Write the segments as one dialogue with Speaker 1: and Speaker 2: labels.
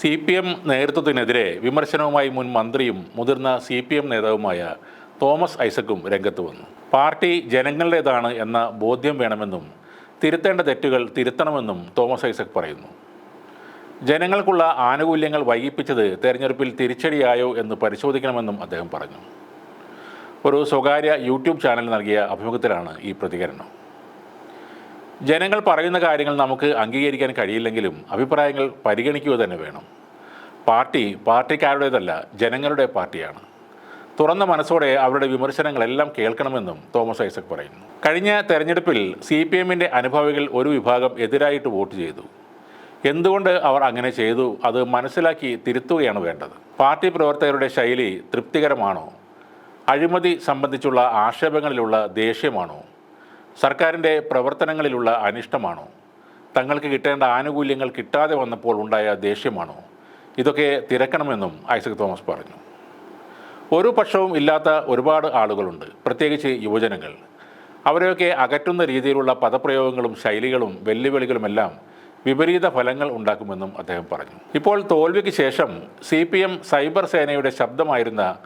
Speaker 1: C P M നേതൃത്വത്തിനെതിരെ വിമർശനവുമായി മുൻ മന്ത്രിയും മുതിർന്ന സി പി എം നേതാവുമായ തോമസ് ഐസക്കും രംഗത്ത് വന്നു. പാർട്ടി ജനങ്ങളുടേതാണ് എന്ന ബോധ്യം വേണമെന്നും തിരുത്തേണ്ട തെറ്റുകൾ തിരുത്തണമെന്നും തോമസ് ഐസക് പറയുന്നു. ജനങ്ങൾക്കുള്ള ആനുകൂല്യങ്ങൾ വൈകിപ്പിച്ചത് തെരഞ്ഞെടുപ്പിൽ തിരിച്ചടിയായോ എന്ന് പരിശോധിക്കണമെന്നും അദ്ദേഹം പറഞ്ഞു. ഒരു സ്വകാര്യ യൂട്യൂബ് ചാനൽ നൽകിയ അഭിമുഖത്തിലാണ് ഈ പ്രതികരണം. ജനങ്ങൾ പറയുന്ന കാര്യങ്ങൾ നമുക്ക് അംഗീകരിക്കാൻ കഴിയില്ലെങ്കിലും അഭിപ്രായങ്ങൾ പരിഗണിക്കുക തന്നെ വേണം. പാർട്ടി പാർട്ടിക്കാരുടേതല്ല ജനങ്ങളുടെ പാർട്ടിയാണ്. തുറന്ന മനസ്സോടെ അവരുടെ വിമർശനങ്ങളെല്ലാം കേൾക്കണമെന്നും തോമസ് ഐസക് പറയുന്നു. കഴിഞ്ഞ തെരഞ്ഞെടുപ്പിൽ സി പി എമ്മിന്റെ അനുഭാവികൾ ഒരു വിഭാഗം എതിരായിട്ട് വോട്ട് ചെയ്തു. എന്തുകൊണ്ട് അവർ അങ്ങനെ ചെയ്തു അത് മനസ്സിലാക്കി തിരുത്തുകയാണ് വേണ്ടത്. പാർട്ടി പ്രവർത്തകരുടെ ശൈലി തൃപ്തികരമാണോ? അഴിമതി സംബന്ധിച്ചുള്ള ആക്ഷേപങ്ങളിലുള്ള ദേഷ്യമാണോ? സർക്കാരിന്റെ പ്രവർത്തനങ്ങളിലുള്ള അനിഷ്ടമാണോ? തങ്ങൾക്ക് കിട്ടേണ്ട ആനുകൂല്യങ്ങൾ കിട്ടാതെ വന്നപ്പോൾ ഉണ്ടായ ദേഷ്യമാണോ? ഇതൊക്കെ തിരക്കണമെന്നും ഐസക് തോമസ് പറഞ്ഞു. ഒരു പക്ഷവും ഇല്ലാത്ത ഒരുപാട് ആളുകളുണ്ട് പ്രത്യേകിച്ച് യുവജനങ്ങൾ. അവരെയൊക്കെ അകറ്റുന്ന രീതിയിലുള്ള പദപ്രയോഗങ്ങളും ശൈലികളും വെല്ലുവിളികളുമെല്ലാം വിപരീത ഫലങ്ങൾ ഉണ്ടാക്കുമെന്നും അദ്ദേഹം പറഞ്ഞു. ഇപ്പോൾ തോൽവിക്ക് ശേഷം സി പി എം സൈബർ സേനയുടെ ശബ്ദമായിരുന്ന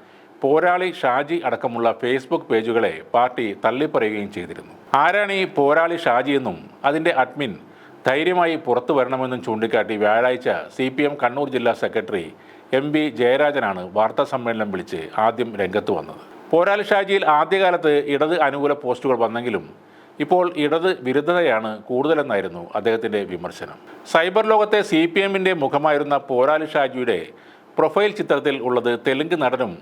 Speaker 1: പോരാളി ഷാജി അടക്കമുള്ള ഫേസ്ബുക്ക് പേജുകളെ പാർട്ടി തള്ളിപ്പറയുകയും ചെയ്തിരുന്നു. ആരാണ് ഈ പോരാളി ഷാജിയെന്നും അതിന്റെ അഡ്മിൻ ധൈര്യമായി പുറത്തു വരണമെന്നും ചൂണ്ടിക്കാട്ടി വ്യാഴാഴ്ച സി പി എം കണ്ണൂർ ജില്ലാ സെക്രട്ടറി എം വി ജയരാജനാണ് വാർത്താ സമ്മേളനം വിളിച്ച് ആദ്യം രംഗത്ത് വന്നത്. പോരാളി ഷാജിയിൽ ആദ്യകാലത്ത് ഇടത് അനുകൂല പോസ്റ്റുകൾ വന്നെങ്കിലും ഇപ്പോൾ ഇടത് വിരുദ്ധതയാണ് കൂടുതലെന്നായിരുന്നു അദ്ദേഹത്തിന്റെ വിമർശനം. സൈബർ ലോകത്തെ സി പി എമ്മിന്റെ മുഖമായിരുന്ന പോരാളി ഷാജിയുടെ പ്രൊഫൈൽ ചിത്രത്തിൽ ഉള്ളത് തെലുങ്ക് നടനും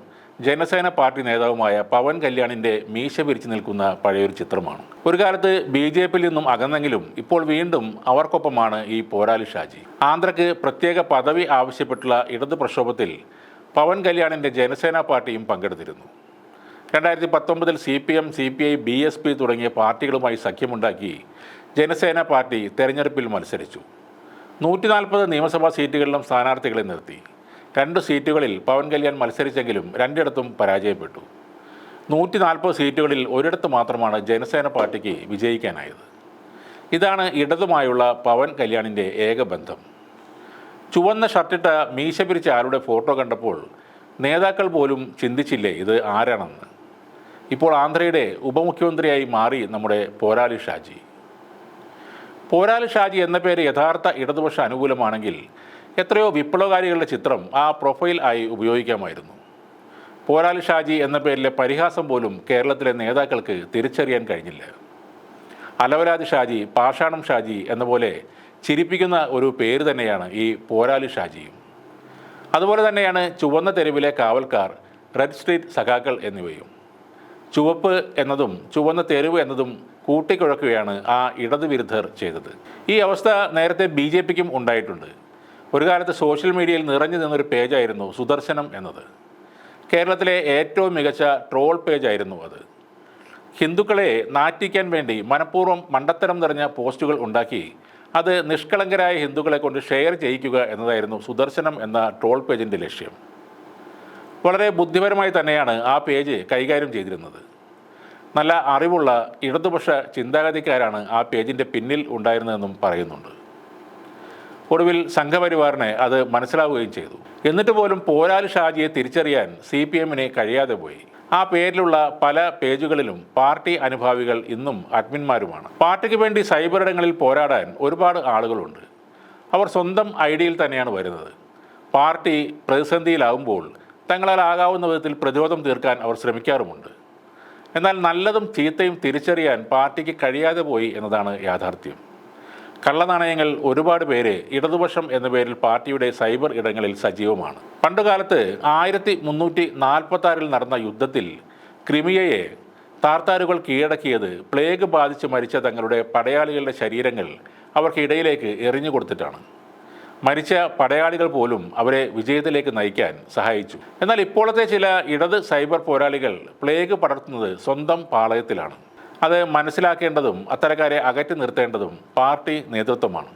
Speaker 1: ജനസേന പാർട്ടി നേതാവുമായ പവൻ കല്യാണിന്റെ മീശ വിരിച്ചു നിൽക്കുന്ന പഴയൊരു ചിത്രമാണ്. ഒരു കാലത്ത് ബി ജെ പിയിൽ നിന്നും അകന്നെങ്കിലും ഇപ്പോൾ വീണ്ടും അവർക്കൊപ്പമാണ് ഈ പോരാളി ഷാജി. ആന്ധ്രക്ക് പ്രത്യേക പദവി ആവശ്യപ്പെട്ടുള്ള ഇടത് പ്രക്ഷോഭത്തിൽ പവൻ കല്യാണിന്റെ ജനസേന പാർട്ടിയും പങ്കെടുത്തിരുന്നു. രണ്ടായിരത്തി പത്തൊമ്പതിൽ C P M C P I B S P തുടങ്ങിയ പാർട്ടികളുമായി സഖ്യമുണ്ടാക്കി ജനസേന പാർട്ടി തെരഞ്ഞെടുപ്പിൽ മത്സരിച്ചു. നൂറ്റി നാൽപ്പത് നിയമസഭാ സീറ്റുകളിലും സ്ഥാനാർത്ഥികളെ നിർത്തി. രണ്ട് സീറ്റുകളിൽ പവൻ കല്യാൺ മത്സരിച്ചെങ്കിലും രണ്ടിടത്തും പരാജയപ്പെട്ടു. നൂറ്റി നാൽപ്പത് സീറ്റുകളിൽ ഒരിടത്ത് മാത്രമാണ് ജനസേന പാർട്ടിക്ക് വിജയിക്കാനായത്. ഇതാണ് ഇടതുമായുള്ള പവൻ കല്യാണിന്റെ ഏകബന്ധം. ചുവന്ന ഷർട്ടിട്ട മീശ പിരിച്ച ആരുടെ ഫോട്ടോ കണ്ടപ്പോൾ നേതാക്കൾ പോലും ചിന്തിച്ചില്ലേ ഇത് ആരാണെന്ന്. ഇപ്പോൾ ആന്ധ്രയുടെ ഉപമുഖ്യമന്ത്രിയായി മാറി നമ്മുടെ പോരാളി ഷാജി. പോരാളി ഷാജി എന്ന പേര് യഥാർത്ഥ ഇടതുപക്ഷ അനുകൂലമാണെങ്കിൽ എത്രയോ വിപ്ലവകാരികളുടെ ചിത്രം ആ പ്രൊഫൈൽ ആയി ഉപയോഗിക്കാമായിരുന്നു. പോരാളി ഷാജി എന്ന പേരിലെ പരിഹാസം പോലും കേരളത്തിലെ നേതാക്കൾക്ക് തിരിച്ചറിയാൻ കഴിഞ്ഞില്ല. അലവരാജ് ഷാജി പാഷാണം ഷാജി എന്ന പോലെ ചിരിപ്പിക്കുന്ന ഒരു പേര് തന്നെയാണ് ഈ പോരാളി ഷാജിയും. അതുപോലെ തന്നെയാണ് ചുവന്ന തെരുവിലെ കാവൽക്കാർ റെഡ് സ്ട്രീറ്റ് സഖാക്കൾ എന്നിവയും. ചുവപ്പ് എന്നതും ചുവന്ന തെരുവ് എന്നതും കൂട്ടിക്കുഴക്കുകയാണ് ആ ഇടതുവിരുദ്ധർ ചെയ്തത്. ഈ അവസ്ഥ നേരത്തെ ബി ജെ പിക്കും ഉണ്ടായിട്ടുണ്ട്. ഒരു കാലത്ത് സോഷ്യൽ മീഡിയയിൽ നിറഞ്ഞു നിന്നൊരു പേജായിരുന്നു സുദർശനം എന്നത്. കേരളത്തിലെ ഏറ്റവും മികച്ച ട്രോൾ പേജായിരുന്നു അത്. ഹിന്ദുക്കളെ നാറ്റിക്കാൻ വേണ്ടി മനഃപൂർവം മണ്ടത്തരം നിറഞ്ഞ പോസ്റ്റുകൾ ഉണ്ടാക്കി അത് നിഷ്കളങ്കരായ ഹിന്ദുക്കളെ കൊണ്ട് ഷെയർ ചെയ്യിക്കുക എന്നതായിരുന്നു സുദർശനം എന്ന ട്രോൾ പേജിന്റെ ലക്ഷ്യം. വളരെ ബുദ്ധിപരമായി തന്നെയാണ് ആ പേജ് കൈകാര്യം ചെയ്തിരുന്നത്. നല്ല അറിവുള്ള ഇടതുപക്ഷ ചിന്താഗതിക്കാരാണ് ആ പേജിന്റെ പിന്നിൽ ഉണ്ടായിരുന്നതെന്നും പറയുന്നുണ്ട്. ഒടുവിൽ സംഘപരിവാറിനെ അത് മനസ്സിലാവുകയും ചെയ്തു. എന്നിട്ട് പോലും പോരാളി ഷാജിയെ തിരിച്ചറിയാൻ സി പി കഴിയാതെ പോയി. ആ പേരിലുള്ള പല പേജുകളിലും പാർട്ടി അനുഭാവികൾ ഇന്നും അഡ്മിന്മാരുമാണ് പാർട്ടിക്ക് വേണ്ടി സൈബർ ഇടങ്ങളിൽ പോരാടാൻ ഒരുപാട് ആളുകളുണ്ട്. അവർ സ്വന്തം ഐഡിയയിൽ തന്നെയാണ് വരുന്നത്. പാർട്ടി പ്രതിസന്ധിയിലാവുമ്പോൾ തങ്ങളാൽ ആകാവുന്ന വിധത്തിൽ പ്രതിരോധം തീർക്കാൻ അവർ ശ്രമിക്കാറുമുണ്ട്. എന്നാൽ നല്ലതും ചീത്തയും തിരിച്ചറിയാൻ പാർട്ടിക്ക് കഴിയാതെ പോയി എന്നതാണ് യാഥാർത്ഥ്യം. കള്ളനാണയങ്ങൾ ഒരുപാട് പേര് ഇടതുപക്ഷം എന്ന പേരിൽ പാർട്ടിയുടെ സൈബർ ഇടങ്ങളിൽ സജീവമാണ്. പണ്ടുകാലത്ത് ആയിരത്തി മുന്നൂറ്റി നാൽപ്പത്തി നടന്ന യുദ്ധത്തിൽ ക്രിമിയയെ താർത്താരുകൾ കീഴടക്കിയത് പ്ലേഗ് ബാധിച്ച് മരിച്ച തങ്ങളുടെ പടയാളികളുടെ ശരീരങ്ങൾ അവർക്കിടയിലേക്ക് എറിഞ്ഞു കൊടുത്തിട്ടാണ്. മരിച്ച പടയാളികൾ പോലും അവരെ വിജയത്തിലേക്ക് നയിക്കാൻ സഹായിച്ചു. എന്നാൽ ഇപ്പോഴത്തെ ചില ഇടത് സൈബർ പോരാളികൾ പ്ലേഗ് പടർത്തുന്നത് സ്വന്തം പാളയത്തിലാണ്. അത് മനസ്സിലാക്കേണ്ടതും അത്തരക്കാരെ അകറ്റി നിർത്തേണ്ടതും പാർട്ടി നേതൃത്വമാണ്.